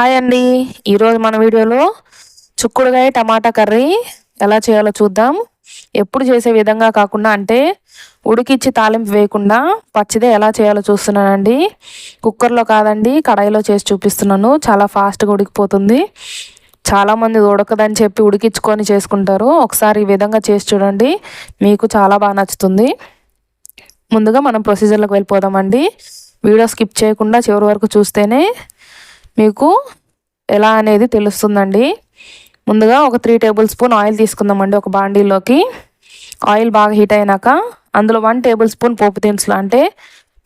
Hi అండి. ఈరోజు మన వీడియోలో చుక్కుడుగాయ టమాటా కర్రీ ఎలా చేయాలో చూద్దాం. ఎప్పుడు చేసే విధంగా కాకుండా అంటే ఉడికిచ్చి తాలింపు వేయకుండా పచ్చిదే ఎలా చేయాలో చూస్తున్నానండి. కుక్కర్లో కాదండి కడాయిలో చేసి చూపిస్తున్నాను. చాలా ఫాస్ట్గా ఉడికిపోతుంది. చాలామంది ఉడకదని చెప్పి ఉడికించుకొని చేసుకుంటారు. ఒకసారి ఈ విధంగా చేసి చూడండి. మీకు చాలా బాగా నచ్చుతుంది. ముందుగా మనం ప్రొసీజర్లోకి వెళ్ళిపోదామండి. వీడియో స్కిప్ చేయకుండా చివరి వరకు చూస్తేనే మీకు ఎలా అనేది తెలుస్తుందండి. ముందుగా ఒక త్రీ టేబుల్ స్పూన్ ఆయిల్ తీసుకుందామండి ఒక బాండీలోకి. ఆయిల్ బాగా హీట్ అయినాక అందులో వన్ టేబుల్ స్పూన్ పోపు దినుసులు అంటే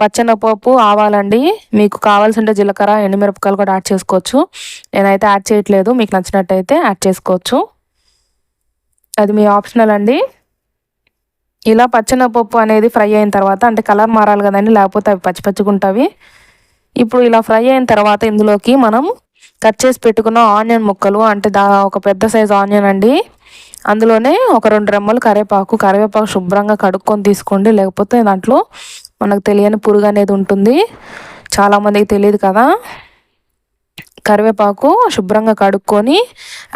పచ్చెనపప్పు ఆవాలండి. మీకు కావాల్సింటే జీలకర్ర ఎండుమిరపకాయలు కూడా యాడ్ చేసుకోవచ్చు. నేనైతే యాడ్ చేయట్లేదు మీకు నచ్చినట్టయితే యాడ్ చేసుకోవచ్చు. అది మీ ఆప్షనల్ అండి. ఇలా పచ్చెనపప్పు అనేది ఫ్రై అయిన తర్వాత అంటే కలర్ మారాలి కదండి లేకపోతే అవి పచ్చి పచ్చిగుంటావి ఇప్పుడు ఇలా ఫ్రై అయిన తర్వాత ఇందులోకి మనం కట్ చేసి పెట్టుకున్న ఆనియన్ ముక్కలు అంటే దా ఒక పెద్ద సైజు ఆనియన్ అండి. అందులోనే ఒక రెండు రెమ్మలు కరివేపాకు కరివేపాకు శుభ్రంగా కడుక్కొని తీసుకోండి. లేకపోతే దాంట్లో మనకు తెలియని పురుగు అనేది ఉంటుంది. చాలామందికి తెలియదు కదా. కరివేపాకు శుభ్రంగా కడుక్కొని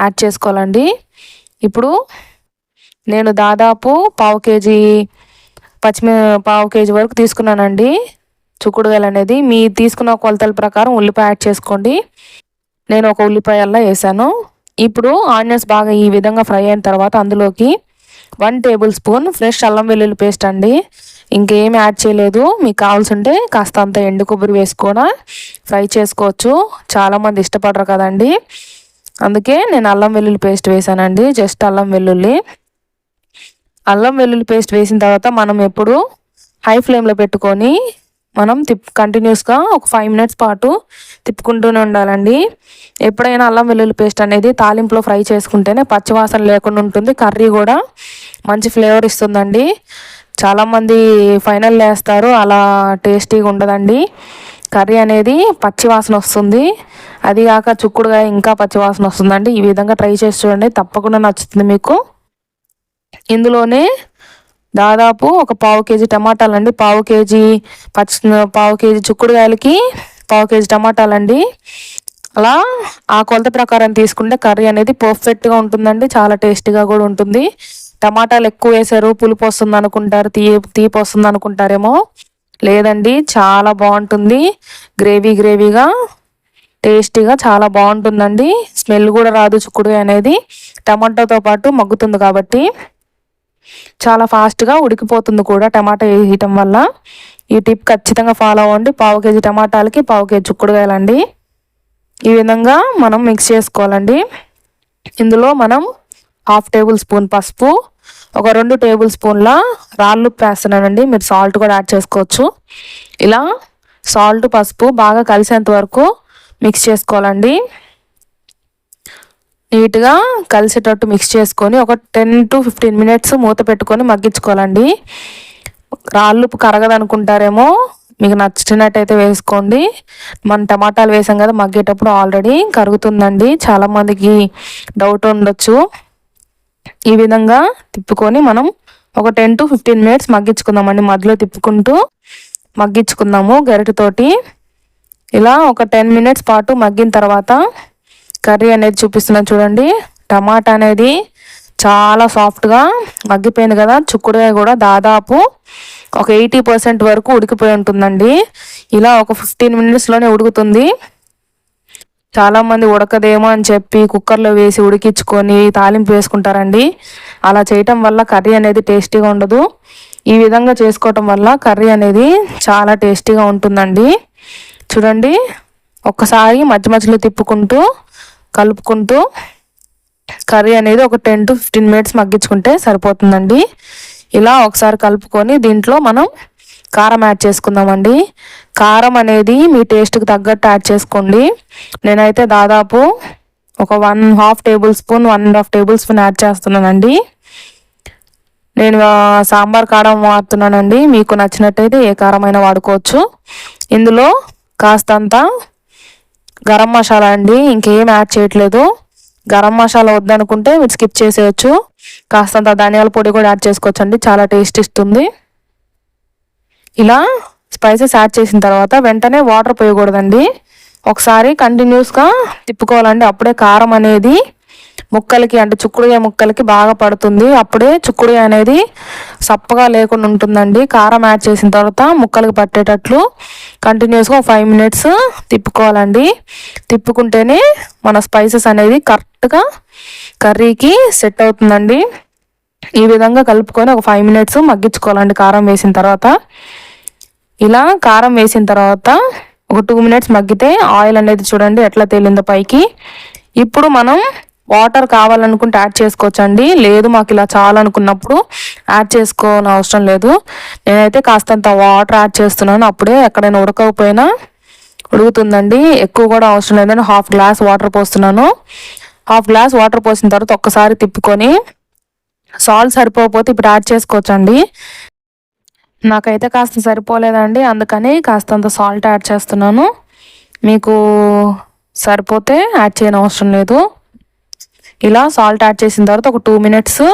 యాడ్ చేసుకోవాలండి. ఇప్పుడు నేను దాదాపు పావు కేజీ పచ్చిమి పావు కేజీ వరకు తీసుకున్నానండి. చుక్కుడుగాయలు అనేది మీ తీసుకున్న కొలతల ప్రకారం ఉల్లిపాయ యాడ్ చేసుకోండి. నేను ఒక ఉల్లిపాయల్లా వేసాను. ఇప్పుడు ఆనియన్స్ బాగా ఈ విధంగా ఫ్రై అయిన తర్వాత అందులోకి వన్ టేబుల్ స్పూన్ ఫ్రెష్ అల్లం వెల్లుల్లి పేస్ట్ అండి. ఇంకేమి యాడ్ చేయలేదు. మీకు కావాల్సింటే కాస్త అంత ఎండు కొబ్బరి వేసుకొని ఫ్రై చేసుకోవచ్చు. చాలామంది ఇష్టపడరు కదండి. అందుకే నేను అల్లం వెల్లుల్లి పేస్ట్ వేసానండి. జస్ట్ అల్లం వెల్లుల్లి. అల్లం వెల్లుల్లి పేస్ట్ వేసిన తర్వాత మనం ఎప్పుడు హై ఫ్లేమ్లో పెట్టుకొని మనం తిప్ కంటిన్యూస్గా ఒక ఫైవ్ మినిట్స్ పాటు తిప్పుకుంటూనే ఉండాలండి. ఎప్పుడైనా అల్లం వెల్లుల్లి పేస్ట్ అనేది తాలింపులో ఫ్రై చేసుకుంటేనే పచ్చివాసన లేకుండా ఉంటుంది. కర్రీ కూడా మంచి ఫ్లేవర్ ఇస్తుందండి. చాలామంది ఫైనల్ వేస్తారు అలా టేస్టీగా ఉండదండి. కర్రీ అనేది పచ్చివాసన వస్తుంది. అది కాక చుక్కుడుగా ఇంకా పచ్చివాసన వస్తుందండి. ఈ విధంగా ట్రై చేసి చూడండి. తప్పకుండా నచ్చుతుంది మీకు. ఇందులోనే దాదాపు ఒక పావు కేజీ టమాటాలండి. పావు కేజీ పచ్చి పావు కేజీ చిక్కుడుకాయలకి పావు కేజీ టమాటాలండి. అలా ఆ కొలత ప్రకారం తీసుకుంటే కర్రీ అనేది పర్ఫెక్ట్గా ఉంటుందండి. చాలా టేస్టీగా కూడా ఉంటుంది. టమాటాలు ఎక్కువ వేసారు పులుపు వస్తుంది అనుకుంటారు తీ తీపి వస్తుంది అనుకుంటారేమో. లేదండి చాలా బాగుంటుంది. గ్రేవీ గ్రేవీగా టేస్టీగా చాలా బాగుంటుందండి. స్మెల్ కూడా రాదు చుక్కుడు అనేది. టమాటోతో పాటు మగ్గుతుంది కాబట్టి. చాలా ఫాస్ట్గా ఉడికిపోతుంది కూడా టమాటా వేయటం వల్ల. ఈ టిప్ ఖచ్చితంగా ఫాలో అవ్వండి. పావు కేజీ టమాటాలకి పావు కేజీ చుక్కుడుగాయలండి ఈ విధంగా మనం మిక్స్ చేసుకోవాలండి. ఇందులో మనం హాఫ్ టేబుల్ స్పూన్ పసుపు ఒక రెండు టేబుల్ స్పూన్ల రాళ్ళు వేస్తున్నానండి మీరు సాల్ట్ కూడా యాడ్ చేసుకోవచ్చు. ఇలా సాల్ట్ పసుపు బాగా కలిసేంత వరకు మిక్స్ చేసుకోవాలండి. నీట్గా కలిసేటట్టు మిక్స్ చేసుకొని ఒక టెన్ టు ఫిఫ్టీన్ మినిట్స్ మూత పెట్టుకొని మగ్గించుకోవాలండి. రాళ్ళు కరగదనుకుంటారేమో మీకు నచ్చినట్టయితే వేసుకోండి. మన టమాటాలు వేసాం కదా మగ్గేటప్పుడు ఆల్రెడీ కరుగుతుందండి. చాలామందికి డౌట్ ఉండొచ్చు. ఈ విధంగా తిప్పుకొని మనం ఒక టెన్ టు ఫిఫ్టీన్ మినిట్స్ మగ్గించుకుందామండి. మధ్యలో తిప్పుకుంటూ మగ్గించుకుందాము గరిటతోటి. ఇలా ఒక టెన్ మినిట్స్ పాటు మగ్గిన తర్వాత కర్రీ అనేది చూపిస్తున్నాను చూడండి. టమాటా అనేది చాలా సాఫ్ట్గా మగ్గిపోయింది కదా. చుక్కుడుకాయ కూడా దాదాపు ఒక ఎయిటీ పర్సెంట్ వరకు ఉడికిపోయి ఉంటుందండి. ఇలా ఒక ఫిఫ్టీన్ మినిట్స్లోనే ఉడుకుతుంది. చాలామంది ఉడకదేమో అని చెప్పి కుక్కర్లో వేసి ఉడికించుకొని తాలింపు వేసుకుంటారండి. అలా చేయటం వల్ల కర్రీ అనేది టేస్టీగా ఉండదు. ఈ విధంగా చేసుకోవటం వల్ల కర్రీ అనేది చాలా టేస్టీగా ఉంటుందండి. చూడండి. ఒక్కసారి మధ్య మధ్యలో తిప్పుకుంటూ కలుపుకుంటూ కర్రీ అనేది ఒక టెన్ టు ఫిఫ్టీన్ మినిట్స్ మగ్గించుకుంటే సరిపోతుందండి. ఇలా ఒకసారి కలుపుకొని దీంట్లో మనం కారం యాడ్ చేసుకుందామండి. కారం అనేది మీ టేస్ట్కి తగ్గట్టు యాడ్ చేసుకోండి. నేనైతే దాదాపు ఒక one half tablespoon one and half tablespoon add చేస్తున్నానండి. నేను సాంబార్ కారం వాడుతున్నానండి. మీకు నచ్చినట్టయితే ఏ కారమైనా వాడుకోవచ్చు. ఇందులో కాస్తంత గరం మసాలా అండి ఇంకేం యాడ్ చేయట్లేదు. గరం మసాలా వద్దనుకుంటే మీరు స్కిప్ చేసేయచ్చు. కాస్తంత ధనియాల పొడి కూడా యాడ్ చేసుకోవచ్చు అండి చాలా టేస్ట్ ఇస్తుంది. ఇలా స్పైసెస్ యాడ్ చేసిన తర్వాత వెంటనే వాటర్ పోయకూడదండి. ఒకసారి కంటిన్యూస్గా తిప్పుకోవాలండి అప్పుడే కారం అనేది ముక్కలకి అంటే చుక్కుడుగా ముక్కలకి బాగా పడుతుంది. అప్పుడే చుక్కుడుగా అనేది సప్పగా లేకుండా ఉంటుందండి. కారం యాడ్ చేసిన తర్వాత ముక్కలకి పట్టేటట్లు కంటిన్యూస్గా ఒక ఫైవ్ మినిట్స్ తిప్పుకోవాలండి. తిప్పుకుంటేనే మన స్పైసెస్ అనేది కరెక్ట్గా కర్రీకి సెట్ అవుతుందండి. ఈ విధంగా కలుపుకొని ఒక ఫైవ్ మినిట్స్ మగ్గించుకోవాలండి కారం వేసిన తర్వాత. ఇలా కారం వేసిన తర్వాత ఒక టూ మినిట్స్ మగ్గితే ఆయిల్ అనేది చూడండి ఎట్లా తేలిందో పైకి. ఇప్పుడు మనం వాటర్ కావాలనుకుంటే యాడ్ చేసుకోవచ్చండి. లేదు మాకు ఇలా చాలనుకున్నప్పుడు యాడ్ చేసుకోని అవసరం లేదు. నేనైతే కాస్తంత వాటర్ యాడ్ చేస్తున్నాను. అప్పుడే ఎక్కడైనా ఉడకకపోయినా ఉడుకుతుందండి. ఎక్కువ కూడా అవసరం లేదని హాఫ్ గ్లాస్ వాటర్ పోస్తున్నాను. హాఫ్ గ్లాస్ వాటర్ పోసిన తర్వాత ఒక్కసారి తిప్పుకొని సాల్ట్ సరిపోకపోతే ఇప్పుడు యాడ్ చేసుకోవచ్చండి. నాకైతే కాస్త సరిపోలేదండి. అందుకని కాస్తంత సాల్ట్ యాడ్ చేస్తున్నాను. మీకు సరిపోతే యాడ్ చేయని అవసరం లేదు. ఇలా సాల్ట్ యాడ్ చేసిన తర్వాత ఒక టూ మినిట్స్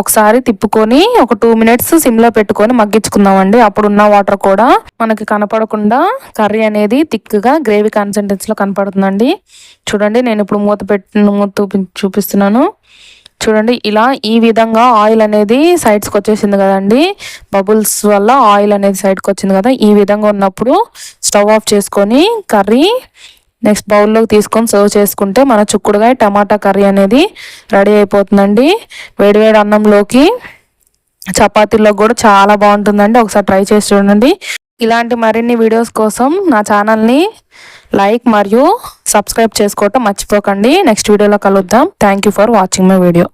ఒకసారి తిప్పుకొని ఒక టూ మినిట్స్ సిమ్లో పెట్టుకొని మగ్గించుకుందామండి. అప్పుడు ఉన్న వాటర్ కూడా మనకి కనపడకుండా కర్రీ అనేది థిక్గా గ్రేవీ కన్సిస్టెన్సీలో కనపడుతుందండి. చూడండి నేను ఇప్పుడు మూత పెట్టి మూత చూపిస్తున్నాను. చూడండి ఇలా ఈ విధంగా ఆయిల్ అనేది సైడ్స్కి వచ్చేసింది కదండి. బబుల్స్ వల్ల ఆయిల్ అనేది సైడ్కి వచ్చింది కదా. ఈ విధంగా ఉన్నప్పుడు స్టవ్ ఆఫ్ చేసుకొని కర్రీ నెక్స్ట్ బౌల్లోకి తీసుకొని సర్వ్ చేసుకుంటే మన చుక్కుడుగాయ టమాటా కర్రీ అనేది రెడీ అయిపోతుందండి. వేడివేడి అన్నంలోకి చపాతీల్లో కూడా చాలా బాగుంటుందండి. ఒకసారి ట్రై చేసి చూడండి. ఇలాంటి మరిన్ని వీడియోస్ కోసం నా ఛానల్ని లైక్ మరియు సబ్స్క్రైబ్ చేసుకోవటం మర్చిపోకండి. నెక్స్ట్ వీడియోలో కలుద్దాం. Thank you for watching my video